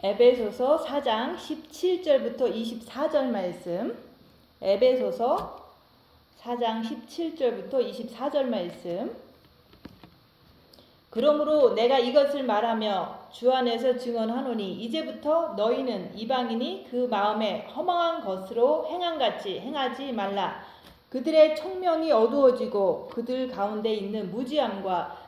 에베소서 4장 17절부터 24절 말씀. 에베소서 4장 17절부터 24절 말씀. 그러므로 내가 이것을 말하며 주 안에서 증언하노니 이제부터 너희는 이방인이 그 마음에 허망한 것으로 행함같이 행하지 말라. 그들의 청명이 어두워지고 그들 가운데 있는 무지함과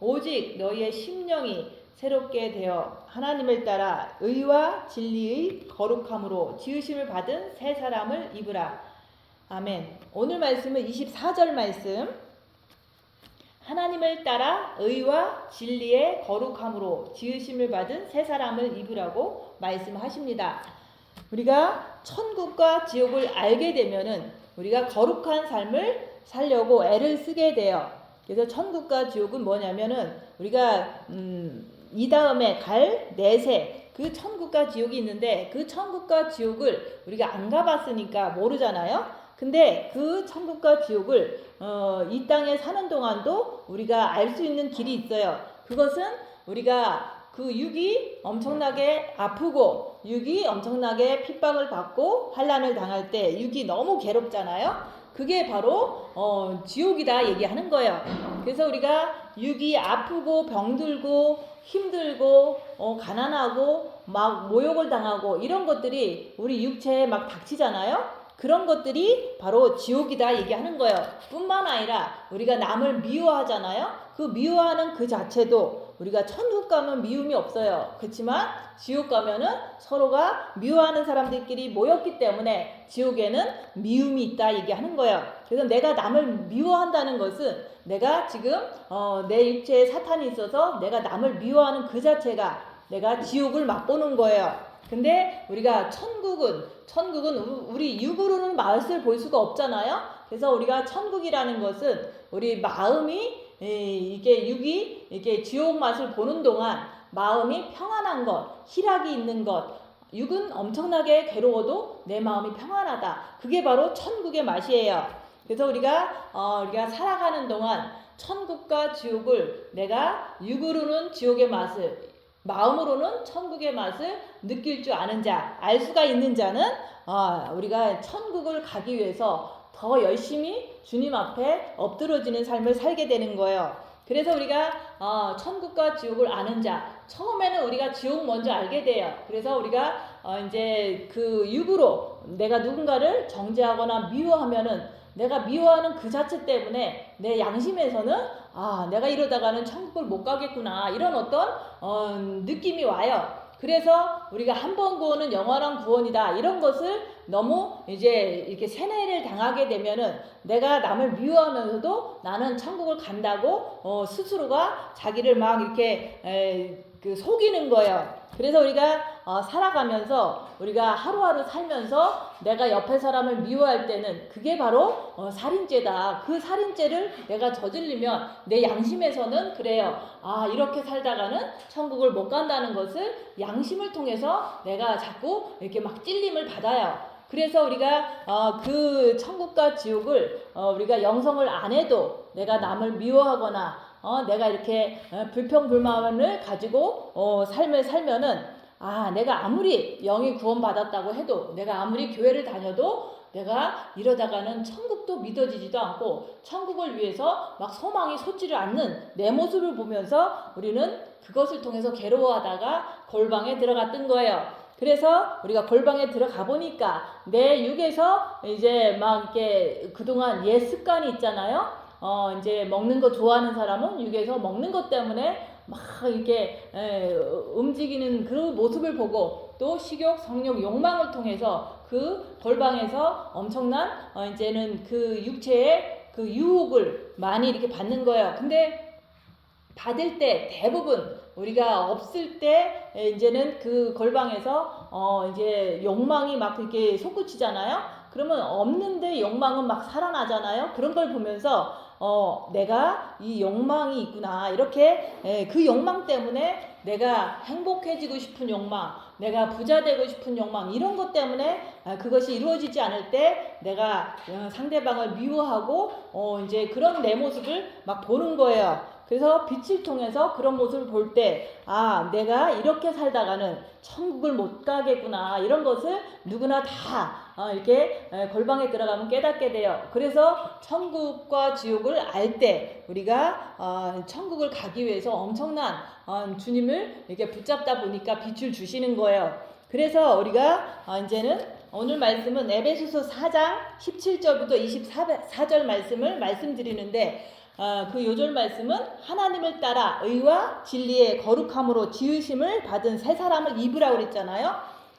오직 너희의 심령이 새롭게 되어 하나님을 따라 의와 진리의 거룩함으로 지으심을 받은 새 사람을 입으라. 아멘. 오늘 말씀은 24절 말씀. 하나님을 따라 의와 진리의 거룩함으로 지으심을 받은 새 사람을 입으라고 말씀하십니다. 우리가 천국과 지옥을 알게 되면은 우리가 거룩한 삶을 살려고 애를 쓰게 돼요. 그래서 천국과 지옥은 뭐냐면은 우리가 음, 이 다음에 갈 내세 그 천국과 지옥이 있는데 그 천국과 지옥을 우리가 안 가봤으니까 모르잖아요. 근데 그 천국과 지옥을 어, 이 땅에 사는 동안도 우리가 알 수 있는 길이 있어요. 그것은 우리가 그 육이 엄청나게 아프고 육이 엄청나게 핍박을 받고 환란을 당할 때 육이 너무 괴롭잖아요. 그게 바로 어, 지옥이다 얘기하는 거예요. 그래서 우리가 육이 아프고 병들고 힘들고 어, 가난하고 막 모욕을 당하고 이런 것들이 우리 육체에 막 닥치잖아요. 그런 것들이 바로 지옥이다 얘기하는 거예요. 뿐만 아니라 우리가 남을 미워하잖아요. 그 미워하는 그 자체도 우리가 천국 가면 미움이 없어요. 그렇지만 지옥 가면은 서로가 미워하는 사람들끼리 모였기 때문에 지옥에는 미움이 있다 얘기하는 거예요. 그래서 내가 남을 미워한다는 것은 내가 지금 어, 내 육체에 사탄이 있어서 내가 남을 미워하는 그 자체가 내가 지옥을 맛보는 거예요. 근데 우리가 천국은 천국은 우리 육으로는 맛을 볼 수가 없잖아요. 그래서 우리가 천국이라는 것은 우리 마음이 이게 육이 이게 지옥 맛을 보는 동안 마음이 평안한 것, 희락이 있는 것, 육은 엄청나게 괴로워도 내 마음이 평안하다. 그게 바로 천국의 맛이에요. 그래서 우리가 어, 우리가 살아가는 동안 천국과 지옥을 내가 육으로는 지옥의 맛을 마음으로는 천국의 맛을 느낄 줄 아는 자, 알 수가 있는 자는 아, 우리가 천국을 가기 위해서 더 열심히 주님 앞에 엎드러지는 삶을 살게 되는 거예요. 그래서 우리가 어, 천국과 지옥을 아는 자, 처음에는 우리가 지옥 먼저 알게 돼요. 그래서 우리가 어, 이제 그 육으로 내가 누군가를 정죄하거나 미워하면은 내가 미워하는 그 자체 때문에 내 양심에서는 아 내가 이러다가는 천국을 못 가겠구나 이런 어떤 어, 느낌이 와요. 그래서 우리가 한 번 구원은 영원한 구원이다 이런 것을 너무 이제 이렇게 세뇌를 당하게 되면은 내가 남을 미워하면서도 나는 천국을 간다고 어, 스스로가 자기를 막 이렇게 에, 그 속이는 거예요. 그래서 우리가 어, 살아가면서 우리가 하루하루 살면서 내가 옆에 사람을 미워할 때는 그게 바로 어, 살인죄다. 그 살인죄를 내가 저질리면 내 양심에서는 그래요. 아 이렇게 살다가는 천국을 못 간다는 것을 양심을 통해서 내가 자꾸 이렇게 막 찔림을 받아요. 그래서 우리가 어, 그 천국과 지옥을 어, 우리가 영성을 안 해도 내가 남을 미워하거나 어, 내가 이렇게 어, 불평불만을 가지고 어, 삶을 살면은 아 내가 아무리 영이 구원받았다고 해도 내가 아무리 교회를 다녀도 내가 이러다가는 천국도 믿어지지도 않고 천국을 위해서 막 소망이 솟지를 않는 내 모습을 보면서 우리는 그것을 통해서 괴로워하다가 골방에 들어갔던 거예요. 그래서 우리가 골방에 들어가 보니까 내 육에서 이제 막 이렇게 그동안 옛 습관이 있잖아요. 어 이제 먹는 거 좋아하는 사람은 육에서 먹는 것 때문에 막 이렇게 에, 움직이는 그 모습을 보고 또 식욕, 성욕, 욕망을 통해서 그 골방에서 엄청난 어 이제는 그 육체의 그 유혹을 많이 이렇게 받는 거예요. 근데 받을 때 대부분 우리가 없을 때 에, 이제는 그 골방에서 어 이제 욕망이 막 이렇게 솟구치잖아요. 그러면 없는데 욕망은 막 살아나잖아요. 그런 걸 보면서 어 내가 이 욕망이 있구나 이렇게 에, 그 욕망 때문에 내가 행복해지고 싶은 욕망, 내가 부자 되고 싶은 욕망 이런 것 때문에 아, 그것이 이루어지지 않을 때 내가 어, 상대방을 미워하고 어 이제 그런 내 모습을 막 보는 거예요. 그래서 빛을 통해서 그런 모습을 볼 때, 아, 내가 이렇게 살다가는 천국을 못 가겠구나. 이런 것을 누구나 다 어, 이렇게 에, 골방에 들어가면 깨닫게 돼요. 그래서 천국과 지옥을 알 때 우리가 어, 천국을 가기 위해서 엄청난 어, 주님을 이렇게 붙잡다 보니까 빛을 주시는 거예요. 그래서 우리가 어, 이제는 오늘 말씀은 에베소서 4장 17절부터 24절 말씀을 말씀드리는데 어, 그 요절 말씀은 하나님을 따라 의와 진리의 거룩함으로 지으심을 받은 새 사람을 입으라고 그랬잖아요.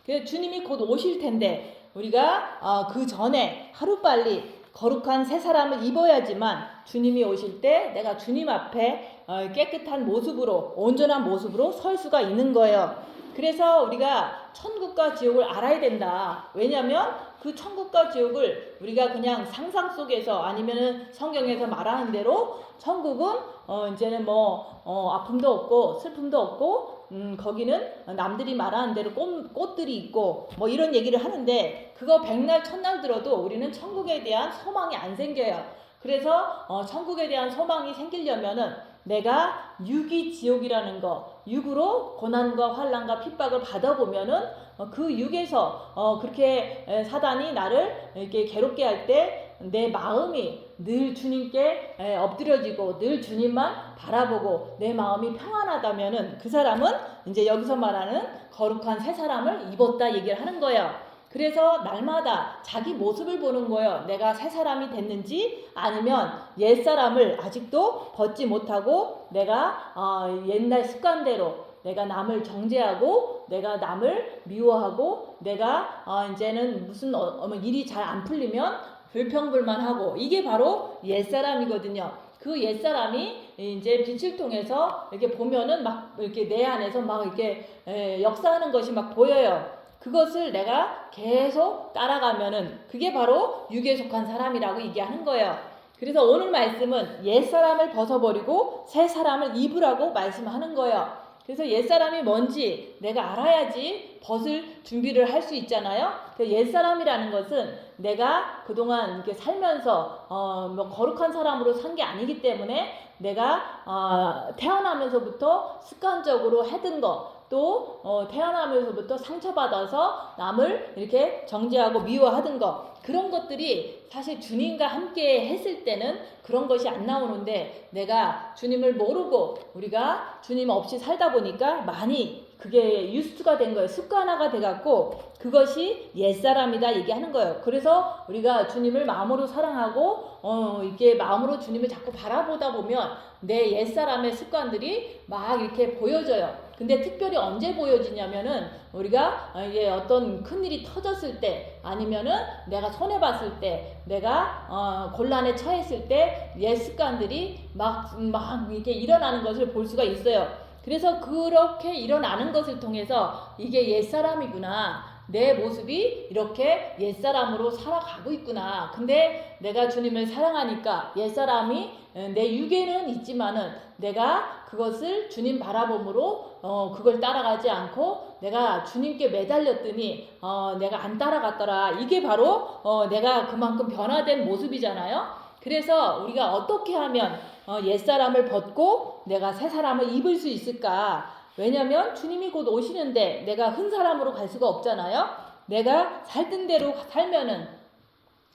그래서 주님이 곧 오실 텐데 우리가 어, 그 전에 하루빨리 거룩한 새 사람을 입어야지만 주님이 오실 때 내가 주님 앞에 어, 깨끗한 모습으로 온전한 모습으로 설 수가 있는 거예요. 그래서 우리가 천국과 지옥을 알아야 된다. 왜냐하면 그 천국과 지옥을 우리가 그냥 상상 속에서 아니면은 성경에서 말하는 대로 천국은 어 이제는 뭐 어, 아픔도 없고 슬픔도 없고 음 거기는 남들이 말하는 대로 꽃, 꽃들이 있고 뭐 이런 얘기를 하는데 그거 백날 첫날 들어도 우리는 천국에 대한 소망이 안 생겨요. 그래서 어, 천국에 대한 소망이 생기려면은 내가 육이 지옥이라는 거, 육으로 고난과 환란과 핍박을 받아보면은 어, 그 육에서 어, 그렇게 에, 사단이 나를 이렇게 괴롭게 할 때 내 마음이 늘 주님께 에, 엎드려지고 늘 주님만 바라보고 내 마음이 평안하다면은 그 사람은 이제 여기서 말하는 거룩한 새 사람을 입었다 얘기를 하는 거예요. 그래서 날마다 자기 모습을 보는 거예요. 내가 새 사람이 됐는지 아니면 옛 사람을 아직도 벗지 못하고 내가 어, 옛날 습관대로 내가 남을 정죄하고 내가 남을 미워하고 내가 어, 이제는 무슨 어, 어, 일이 잘 안 풀리면 불평불만하고 이게 바로 옛 사람이거든요. 그 옛 사람이 이제 빛을 통해서 이렇게 보면은 막 이렇게 내 안에서 막 이렇게 에, 역사하는 것이 막 보여요. 그것을 내가 계속 따라가면은 그게 바로 육에 속한 사람이라고 얘기하는 거예요. 그래서 오늘 말씀은 옛 사람을 벗어버리고 새 사람을 입으라고 말씀하는 거예요. 그래서 옛 사람이 뭔지 내가 알아야지 벗을 준비를 할 수 있잖아요. 옛 사람이라는 것은 내가 그동안 이렇게 살면서 어 뭐 거룩한 사람으로 산 게 아니기 때문에 내가 어 태어나면서부터 습관적으로 해둔 거 또 어, 태어나면서부터 상처받아서 남을 이렇게 정죄하고 미워하던 거 그런 것들이 사실 주님과 함께 했을 때는 그런 것이 안 나오는데 내가 주님을 모르고 우리가 주님 없이 살다 보니까 많이 그게 유스트가 된 거예요. 습관화가 돼갖고 그것이 옛사람이다 얘기하는 거예요. 그래서 우리가 주님을 마음으로 사랑하고 어 이게 마음으로 주님을 자꾸 바라보다 보면 내 옛사람의 습관들이 막 이렇게 보여져요. 근데 특별히 언제 보여지냐면은 우리가 이게 어떤 큰 일이 터졌을 때 아니면은 내가 손해 봤을 때 내가 어 곤란에 처했을 때 옛 습관들이 막막 이렇게 일어나는 것을 볼 수가 있어요. 그래서 그렇게 일어나는 것을 통해서 이게 옛사람이구나. 내 모습이 이렇게 옛사람으로 살아가고 있구나. 근데 내가 주님을 사랑하니까 옛사람이 내 육에는 있지만은 내가 그것을 주님 바라봄으로 어 그걸 따라가지 않고 내가 주님께 매달렸더니 어 내가 안 따라갔더라. 이게 바로 어 내가 그만큼 변화된 모습이잖아요. 그래서 우리가 어떻게 하면 어 옛사람을 벗고 내가 새 사람을 입을 수 있을까? 왜냐면 주님이 곧 오시는데 내가 큰 사람으로 갈 수가 없잖아요. 내가 살던 대로 살면은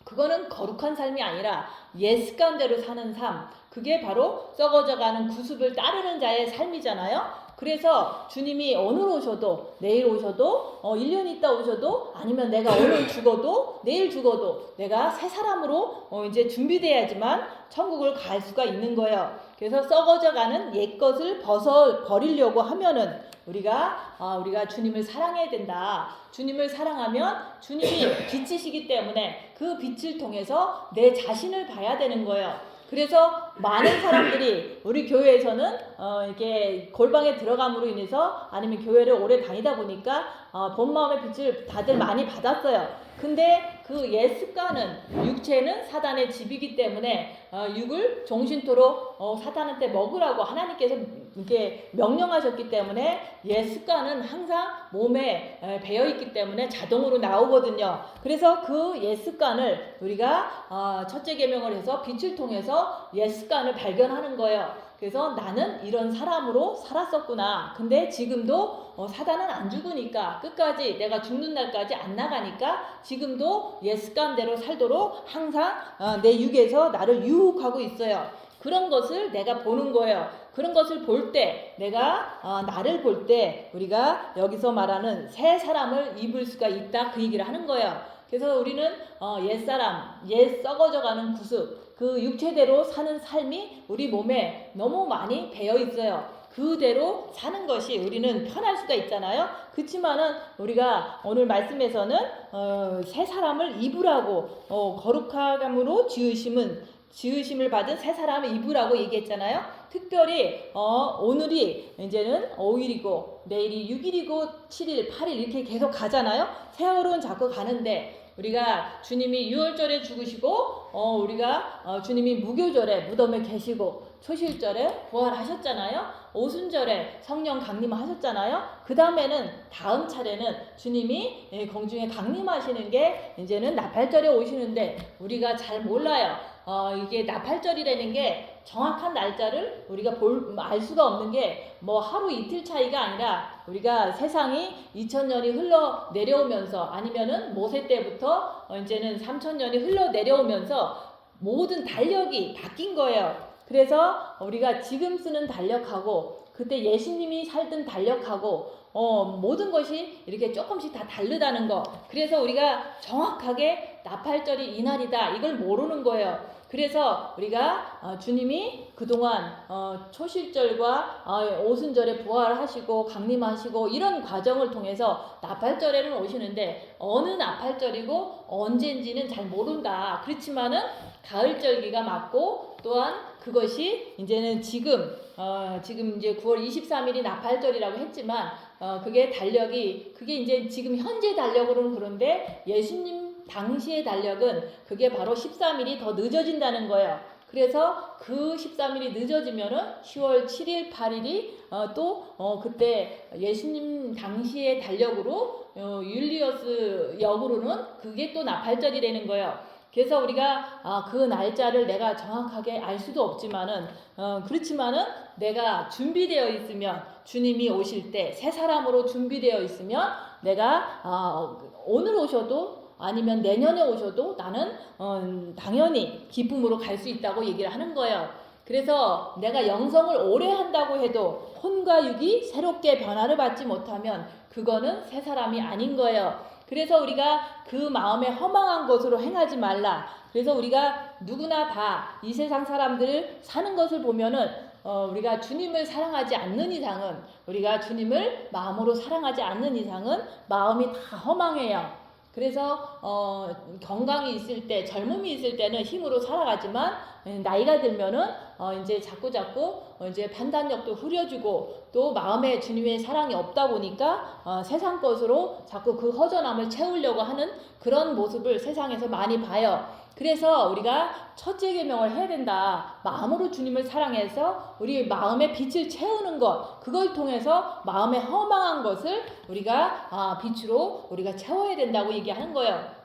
그거는 거룩한 삶이 아니라 옛 습관대로 사는 삶. 그게 바로 썩어져가는 구습을 따르는 자의 삶이잖아요. 그래서 주님이 오늘 오셔도 내일 오셔도 어 1년 있다 오셔도 아니면 내가 오늘 죽어도 내일 죽어도 내가 새 사람으로 어 이제 준비돼야지만 천국을 갈 수가 있는 거예요. 그래서 썩어져가는 옛 것을 벗어 버리려고 하면은 우리가 아, 우리가 주님을 사랑해야 된다. 주님을 사랑하면 주님이 빛이시기 때문에 그 빛을 통해서 내 자신을 봐야 되는 거예요. 그래서 많은 사람들이 우리 교회에서는 어, 이게 골방에 들어감으로 인해서 아니면 교회를 오래 다니다 보니까 어, 본 마음의 빛을 다들 많이 받았어요. 근데 그 옛 습관은 육체는 사단의 집이기 때문에 어, 육을 종신토로 어, 사탄한테 먹으라고 하나님께서 이렇게 명령하셨기 때문에 옛 습관은 항상 몸에 에, 배어 있기 때문에 자동으로 나오거든요. 그래서 그 옛 습관을 우리가 어, 첫째 계명을 해서 빛을 통해서 옛 습관을 발견하는 거예요. 그래서 나는 이런 사람으로 살았었구나. 근데 지금도 어, 사단은 안 죽으니까 끝까지 내가 죽는 날까지 안 나가니까 지금도 옛 습관대로 살도록 항상 어, 내 육에서 나를 유혹하고 있어요. 그런 것을 내가 보는 거예요. 그런 것을 볼 때, 내가 어, 나를 볼 때 우리가 여기서 말하는 새 사람을 입을 수가 있다 그 얘기를 하는 거예요. 그래서 우리는 어, 옛사람, 옛 썩어져가는 구습, 그 육체대로 사는 삶이 우리 몸에 너무 많이 배어 있어요. 그대로 사는 것이 우리는 편할 수가 있잖아요. 그렇지만은 우리가 오늘 말씀에서는 어, 새 사람을 입으라고 어, 거룩함으로 지으심은 지으심을 받은 새 사람을 입으라고 얘기했잖아요. 특별히 어, 오늘이 이제는 5일이고 내일이 6일이고 7일, 8일 이렇게 계속 가잖아요. 세월은 자꾸 가는데 우리가 주님이 6월절에 죽으시고 어, 우리가 어, 주님이 무교절에 무덤에 계시고 초실절에 부활하셨잖아요. 오순절에 성령 강림하셨잖아요. 그 다음에는 다음 차례는 주님이 예, 공중에 강림하시는 게 이제는 나팔절에 오시는데 우리가 잘 몰라요. 어, 이게 나팔절이라는 게 정확한 날짜를 우리가 볼, 알 수가 없는 게 뭐 하루 이틀 차이가 아니라 우리가 세상이 2000년이 흘러 내려오면서 아니면은 모세 때부터 어, 이제는 3000년이 흘러 내려오면서 모든 달력이 바뀐 거예요. 그래서 우리가 지금 쓰는 달력하고 그때 예수님이 살던 달력하고 어, 모든 것이 이렇게 조금씩 다 다르다는 거. 그래서 우리가 정확하게 나팔절이 이날이다. 이걸 모르는 거예요. 그래서 우리가 어, 주님이 그동안 어, 초실절과 어, 오순절에 부활하시고 강림하시고 이런 과정을 통해서 나팔절에는 오시는데 어느 나팔절이고 언제인지는 잘 모른다. 그렇지만은 가을절기가 맞고 또한 그것이 이제는 지금 어, 지금 이제 9월 23일이 나팔절이라고 했지만 어, 그게 달력이 그게 이제 지금 현재 달력으로는 그런데 예수님 당시의 달력은 그게 바로 13일이 더 늦어진다는 거예요. 그래서 그 13일이 늦어지면은 10월 7일, 8일이 어, 또 어, 그때 예수님 당시의 달력으로 어, 율리어스 역으로는 그게 또 나팔절이라는 거예요. 그래서 우리가 아, 그 날짜를 내가 정확하게 알 수도 없지만은 어, 그렇지만은 내가 준비되어 있으면 주님이 오실 때 새 사람으로 준비되어 있으면 내가 아, 오늘 오셔도 아니면 내년에 오셔도 나는 어, 당연히 기쁨으로 갈 수 있다고 얘기를 하는 거예요. 그래서 내가 영성을 오래 한다고 해도 혼과 육이 새롭게 변화를 받지 못하면 그거는 새 사람이 아닌 거예요. 그래서 우리가 그 마음에 허망한 것으로 행하지 말라. 그래서 우리가 누구나 다 이 세상 사람들을 사는 것을 보면은 어, 우리가 주님을 사랑하지 않는 이상은 우리가 주님을 마음으로 사랑하지 않는 이상은 마음이 다 허망해요. 그래서 어, 건강이 있을 때 젊음이 있을 때는 힘으로 살아가지만 나이가 들면은 어, 이제 자꾸 자꾸 어, 이제 판단력도 흐려지고 또 마음에 주님의 사랑이 없다 보니까 어, 세상 것으로 자꾸 그 허전함을 채우려고 하는 그런 모습을 세상에서 많이 봐요. 그래서 우리가 첫째 계명을 해야 된다. 마음으로 주님을 사랑해서 우리 마음의 빛을 채우는 것, 그걸 통해서 마음의 허망한 것을 우리가 아, 빛으로 우리가 채워야 된다고 얘기하는 거예요.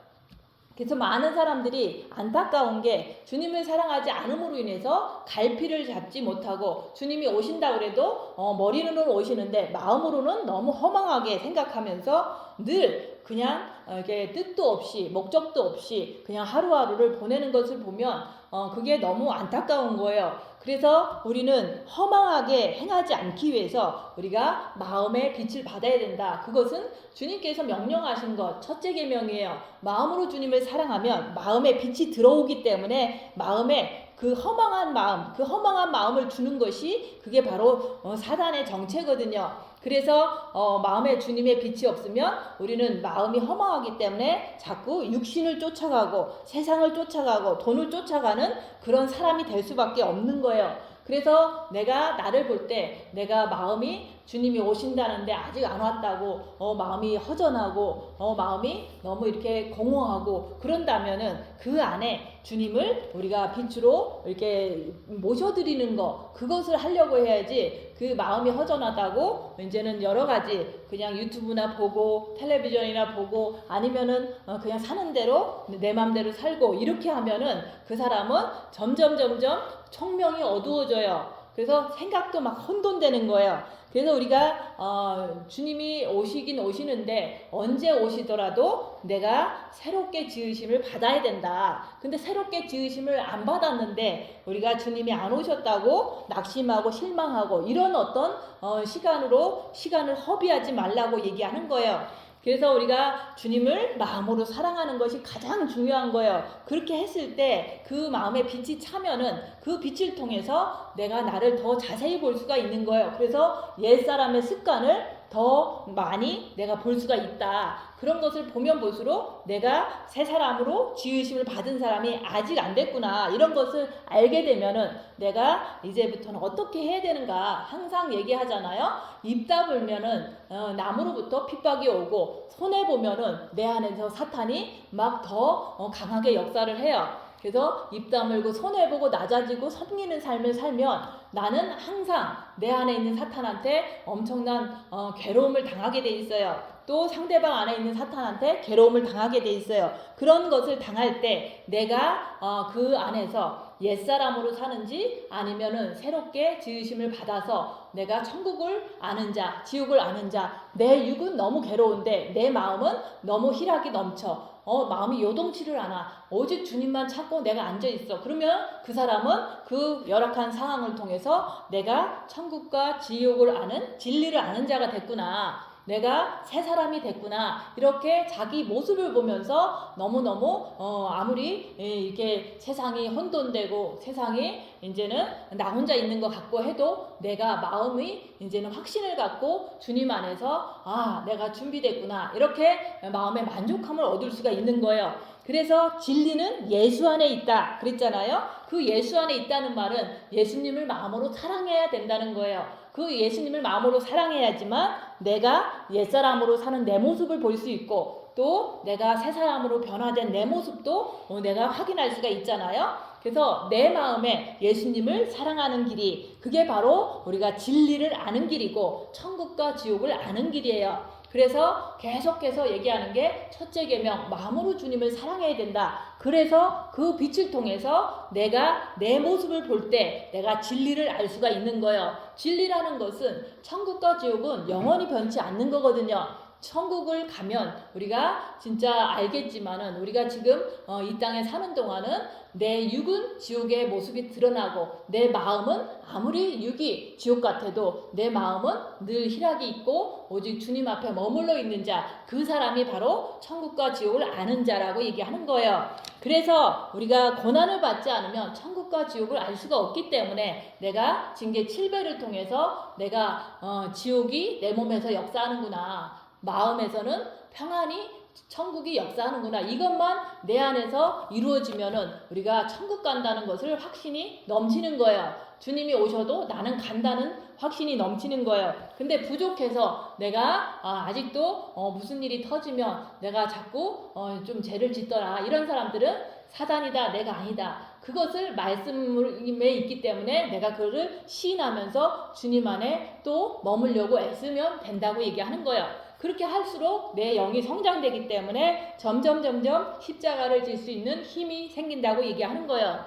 그래서 많은 사람들이 안타까운 게 주님을 사랑하지 않음으로 인해서 갈피를 잡지 못하고 주님이 오신다 그래도 어, 머리로는 오시는데 마음으로는 너무 허망하게 생각하면서 늘 그냥 어, 이게 뜻도 없이 목적도 없이 그냥 하루하루를 보내는 것을 보면 어, 그게 너무 안타까운 거예요. 그래서 우리는 허망하게 행하지 않기 위해서 우리가 마음의 빛을 받아야 된다. 그것은 주님께서 명령하신 것 첫째 계명이에요. 마음으로 주님을 사랑하면 마음에 빛이 들어오기 때문에 마음에 그 허망한 마음, 그 허망한 마음을 주는 것이 그게 바로 어, 사단의 정체거든요. 그래서 어, 마음에 주님의 빛이 없으면 우리는 마음이 허망하기 때문에 자꾸 육신을 쫓아가고 세상을 쫓아가고 돈을 쫓아가는 그런 사람이 될 수밖에 없는 거예요. 그래서 내가 나를 볼 때 내가 마음이 주님이 오신다는데 아직 안 왔다고 어 마음이 허전하고 어 마음이 너무 이렇게 공허하고 그런다면은 그 안에 주님을 우리가 빛으로 이렇게 모셔드리는 거 그것을 하려고 해야지 그 마음이 허전하다고 이제는 여러 가지 그냥 유튜브나 보고 텔레비전이나 보고 아니면은 어 그냥 사는 대로 내 맘대로 살고 이렇게 하면은 그 사람은 점점 점점 청명이 어두워져요. 그래서 생각도 막 혼돈되는 거예요. 그래서 우리가 어, 주님이 오시긴 오시는데 언제 오시더라도 내가 새롭게 지으심을 받아야 된다. 근데 새롭게 지으심을 안 받았는데 우리가 주님이 안 오셨다고 낙심하고 실망하고 이런 어떤 어, 시간으로 시간을 허비하지 말라고 얘기하는 거예요. 그래서 우리가 주님을 마음으로 사랑하는 것이 가장 중요한 거예요. 그렇게 했을 때 그 마음에 빛이 차면은 그 빛을 통해서 내가 나를 더 자세히 볼 수가 있는 거예요. 그래서 옛사람의 습관을 더 많이 내가 볼 수가 있다. 그런 것을 보면 볼수록 내가 새 사람으로 지으심을 받은 사람이 아직 안 됐구나. 이런 것을 알게 되면은 내가 이제부터는 어떻게 해야 되는가 항상 얘기하잖아요. 입 다물면은 어, 나무로부터 핍박이 오고 손해 보면은 내 안에서 사탄이 막더 어, 강하게 역사를 해요. 그래서 입 다물고 손해보고 낮아지고 섬기는 삶을 살면 나는 항상 내 안에 있는 사탄한테 엄청난 어, 괴로움을 당하게 돼 있어요. 또 상대방 안에 있는 사탄한테 괴로움을 당하게 돼 있어요. 그런 것을 당할 때 내가 어, 그 안에서 옛사람으로 사는지 아니면은 새롭게 지으심을 받아서 내가 천국을 아는 자, 지옥을 아는 자, 내 육은 너무 괴로운데 내 마음은 너무 희락이 넘쳐. 어, 마음이 요동치를 않아. 오직 주님만 찾고 내가 앉아 있어. 그러면 그 사람은 그 열악한 상황을 통해서 내가 천국과 지옥을 아는 진리를 아는 자가 됐구나. 내가 새 사람이 됐구나 이렇게 자기 모습을 보면서 너무 너무 어 아무리 예, 이렇게 세상이 혼돈되고 세상이 이제는 나 혼자 있는 것 같고 해도 내가 마음이 이제는 확신을 갖고 주님 안에서 아 내가 준비됐구나 이렇게 마음의 만족함을 얻을 수가 있는 거예요. 그래서 진리는 예수 안에 있다 그랬잖아요. 그 예수 안에 있다는 말은 예수님을 마음으로 사랑해야 된다는 거예요. 그 예수님을 마음으로 사랑해야지만 내가 옛사람으로 사는 내 모습을 볼 수 있고 또 내가 새 사람으로 변화된 내 모습도 어, 내가 확인할 수가 있잖아요. 그래서 내 마음에 예수님을 사랑하는 길이 그게 바로 우리가 진리를 아는 길이고 천국과 지옥을 아는 길이에요. 그래서 계속해서 얘기하는 게 첫째 계명 마음으로 주님을 사랑해야 된다. 그래서 그 빛을 통해서 내가 내 모습을 볼 때 내가 진리를 알 수가 있는 거예요. 진리라는 것은 천국과 지옥은 영원히 변치 않는 거거든요. 천국을 가면 우리가 진짜 알겠지만은 우리가 지금 어, 이 땅에 사는 동안은 내 육은 지옥의 모습이 드러나고 내 마음은 아무리 육이 지옥 같아도 내 마음은 늘 희락이 있고 오직 주님 앞에 머물러 있는 자 그 사람이 바로 천국과 지옥을 아는 자라고 얘기하는 거예요. 그래서 우리가 고난을 받지 않으면 천국과 지옥을 알 수가 없기 때문에 내가 징계 7배를 통해서 내가 어, 지옥이 내 몸에서 역사하는구나. 마음에서는 평안이 천국이 역사하는구나. 이것만 내 안에서 이루어지면은 우리가 천국 간다는 것을 확신이 넘치는 거예요. 주님이 오셔도 나는 간다는 확신이 넘치는 거예요. 근데 부족해서 내가 아, 직도 어, 무슨 일이 터지면 내가 자꾸 어, 좀 죄를 짓더라. 이런 사람들은 사단이다. 내가 아니다. 그것을 말씀에 있기 때문에 내가 그를 시인하면서 주님 안에 또 머물려고 애쓰면 된다고 얘기하는 거예요. 그렇게 할수록 내 영이 성장되기 때문에 점점 점점 십자가를 질 수 있는 힘이 생긴다고 얘기하는 거예요.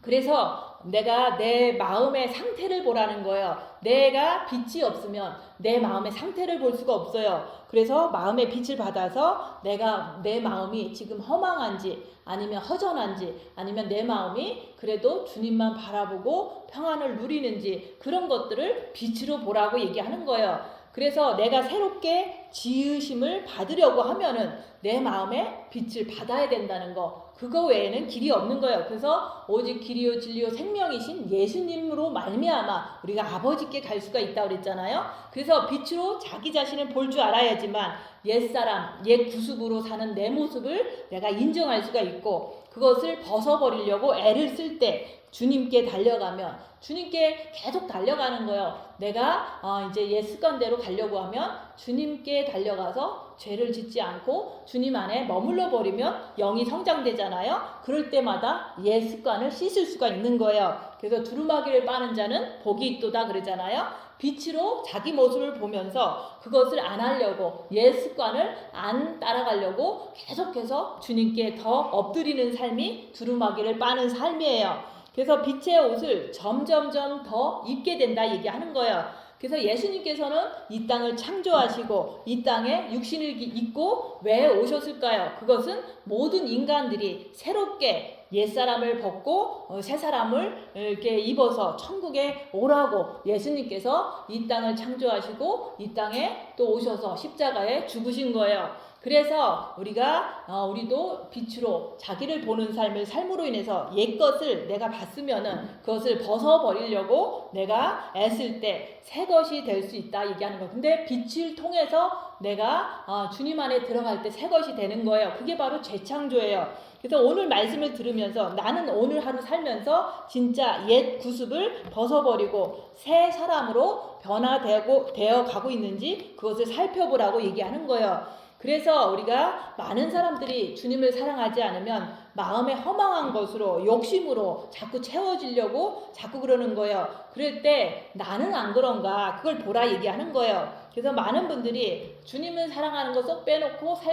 그래서 내가 내 마음의 상태를 보라는 거예요. 내가 빛이 없으면 내 마음의 상태를 볼 수가 없어요. 그래서 마음의 빛을 받아서 내가 내 마음이 지금 허망한지 아니면 허전한지 아니면 내 마음이 그래도 주님만 바라보고 평안을 누리는지 그런 것들을 빛으로 보라고 얘기하는 거예요. 그래서 내가 새롭게 지으심을 받으려고 하면은 내 마음에 빛을 받아야 된다는 거. 그거 외에는 길이 없는 거예요. 그래서 오직 길이요 진리요 생명이신 예수님으로 말미암아 우리가 아버지께 갈 수가 있다고 그랬잖아요. 그래서 빛으로 자기 자신을 볼 줄 알아야지만 옛사람, 옛 구습으로 사는 내 모습을 내가 인정할 수가 있고 그것을 벗어버리려고 애를 쓸 때 주님께 달려가면 주님께 계속 달려가는 거예요. 내가 어, 이제 옛 습관대로 가려고 하면 주님께 달려가서 죄를 짓지 않고 주님 안에 머물러 버리면 영이 성장되잖아요. 그럴 때마다 옛 습관을 씻을 수가 있는 거예요. 그래서 두루마기를 빠는 자는 복이 있도다 그러잖아요. 빛으로 자기 모습을 보면서 그것을 안 하려고 옛 습관을 안 따라가려고 계속해서 주님께 더 엎드리는 삶이 두루마기를 빠는 삶이에요. 그래서 빛의 옷을 점점점 더 입게 된다 얘기하는 거예요. 그래서 예수님께서는 이 땅을 창조하시고 이 땅에 육신을 기- 입고 왜 오셨을까요? 그것은 모든 인간들이 새롭게 옛사람을 벗고 어, 새 사람을 이렇게 입어서 천국에 오라고 예수님께서 이 땅을 창조하시고 이 땅에 또 오셔서 십자가에 죽으신 거예요. 그래서 우리가 어, 우리도 빛으로 자기를 보는 삶을 삶으로 인해서 옛 것을 내가 봤으면은 그것을 벗어 버리려고 내가 애쓸 때 새 것이 될 수 있다 얘기하는 거. 근데 빛을 통해서 내가 어, 주님 안에 들어갈 때 새 것이 되는 거예요. 그게 바로 재창조예요. 그래서 오늘 말씀을 들으면서 나는 오늘 하루 살면서 진짜 옛 구습을 벗어버리고 새 사람으로 변화되고 되어 가고 있는지 그것을 살펴보라고 얘기하는 거예요. 그래서 우리가 많은 사람들이 주님을 사랑하지 않으면 마음에 허망한 것으로 욕심으로 자꾸 채워지려고 자꾸 그러는 거예요. 그럴 때 나는 안 그런가 그걸 보라 얘기하는 거예요. 그래서 많은 분들이 주님을 사랑하는 거 쏙 빼놓고 살